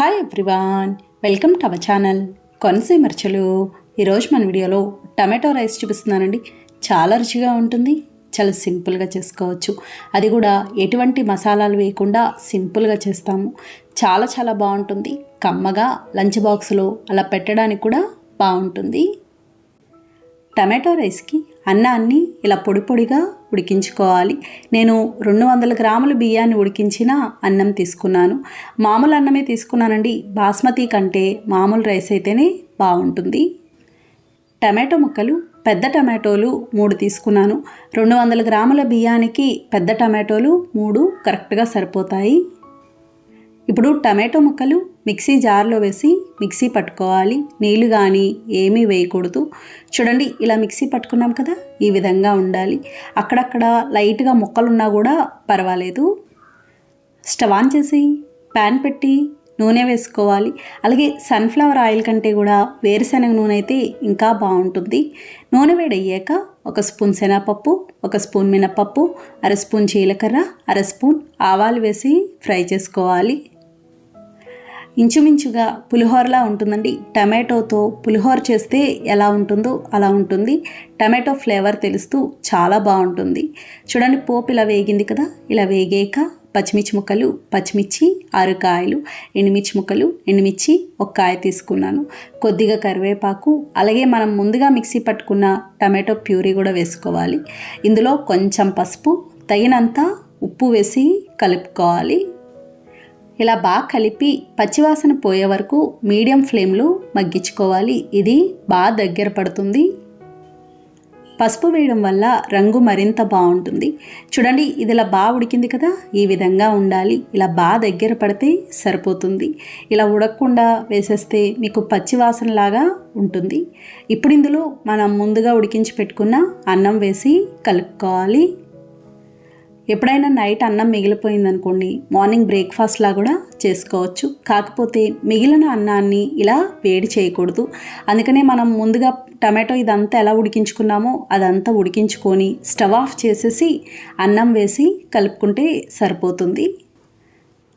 Hi everyone welcome to our channel కొనసీమర్చలు ఈరోజు మన వీడియోలో టమాటో రైస్ చూపిస్తున్నానండి. చాలా రుచిగా ఉంటుంది చాలా సింపుల్గా చేసుకోవచ్చు. అది కూడా ఎటువంటి మసాలాలు వేయకుండా సింపుల్గా చేస్తాము. చాలా చాలా బాగుంటుంది. కమ్మగా లంచ్ బాక్స్లో అలా పెట్టడానికి కూడా బాగుంటుంది. టమాటో రైస్కి అన్నాన్ని ఇలా పొడి పొడిగా ఉడికించుకోవాలి. నేను రెండు వందల గ్రాముల బియ్యాన్ని ఉడికించిన అన్నం తీసుకున్నాను. మామూలు అన్నమే తీసుకున్నానండి. బాస్మతి కంటే మామూలు రైస్ అయితేనే బాగుంటుంది. టమాటో ముక్కలు పెద్ద టమాటోలు మూడు తీసుకున్నాను. రెండు వందల గ్రాముల బియ్యానికి పెద్ద టమాటోలు మూడు కరెక్ట్గా సరిపోతాయి. ఇప్పుడు టమాటో ముక్కలు మిక్సీ జార్లో వేసి మిక్సీ పట్టుకోవాలి. నీళ్ళు కానీ ఏమీ వేయకూడదు. చూడండి ఇలా మిక్సీ పట్టుకున్నాం కదా ఈ విధంగా ఉండాలి. అక్కడక్కడ లైట్గా ముక్కలున్నా కూడా పర్వాలేదు. స్టవ్ ఆన్ చేసి ప్యాన్ పెట్టి నూనె వేసుకోవాలి. అలాగే సన్ఫ్లవర్ ఆయిల్ కంటే కూడా వేరుశనగ నూనె అయితే ఇంకా బాగుంటుంది. నూనె వేడయ్యాక ఒక స్పూన్ శనగపప్పు ఒక స్పూన్ మినపప్పు అర స్పూన్ జీలకర్ర అర స్పూన్ ఆవాలు వేసి ఫ్రై చేసుకోవాలి. ఇంచుమించుగా పులిహోరలా ఉంటుందండి. టమాటోతో పులిహోర చేస్తే ఎలా ఉంటుందో అలా ఉంటుంది. టమాటో ఫ్లేవర్ తెలుస్తూ చాలా బాగుంటుంది. చూడండి పోపు ఇలా వేగింది కదా ఇలా వేగాక పచ్చిమిర్చి ముక్కలు పచ్చిమిర్చి ఆరు కాయలు ఎండుమిర్చి ముక్కలు ఎండుమిర్చి ఒక కాయ తీసుకున్నాను. కొద్దిగా కరివేపాకు అలాగే మనం ముందుగా మిక్సీ పట్టుకున్న టమాటో ప్యూరీ కూడా వేసుకోవాలి. ఇందులో కొంచెం పసుపు తగినంత ఉప్పు వేసి కలుపుకోవాలి. ఇలా బాగా కలిపి పచ్చివాసన పోయే వరకు మీడియం ఫ్లేమ్లో మగ్గించుకోవాలి. ఇది బాగా దగ్గర పడుతుంది. పసుపు వేయడం వల్ల రంగు మరింత బాగుంటుంది. చూడండి ఇది ఇలా బాగా ఉడికింది కదా? ఈ విధంగా ఉండాలి. ఇలా బాగా దగ్గర పడితే సరిపోతుంది. ఇలా ఉడకకుండా వేసేస్తే మీకు పచ్చి వాసనలాగా ఉంటుంది. ఇప్పుడు ఇందులో మనం ముందుగా ఉడికించి పెట్టుకున్న అన్నం వేసి కలుపుకోవాలి. ఎప్పుడైనా నైట్ అన్నం మిగిలిపోయిందనుకోండి మార్నింగ్ బ్రేక్ఫాస్ట్లా కూడా చేసుకోవచ్చు. కాకపోతే మిగిలిన అన్నాన్ని ఇలా వేడి చేయకూడదు. అందుకనే మనం ముందుగా టమాటో ఇదంతా ఎలా ఉడికించుకున్నామో అదంతా ఉడికించుకొని స్టవ్ ఆఫ్ చేసేసి అన్నం వేసి కలుపుకుంటే సరిపోతుంది.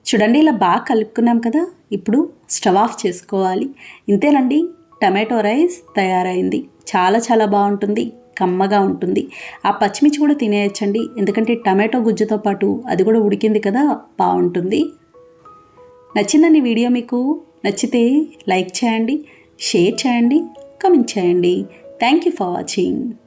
చూడండి ఇలా బాగా కలుపుకున్నాం కదా ఇప్పుడు స్టవ్ ఆఫ్ చేసుకోవాలి. ఇంతేనండి టమాటో రైస్ తయారైంది. చాలా చాలా బాగుంటుంది. కమ్మగా ఉంటుంది. ఆ పచ్చిమిర్చి కూడా తినేయచ్చండి. ఎందుకంటే టమాటో గుజ్జుతో పాటు అది కూడా ఉడికింది కదా బాగుంటుంది. నచ్చిందని వీడియో మీకు? నచ్చితే లైక్ చేయండి షేర్ చేయండి కమెంట్ చేయండి. Thank you for watching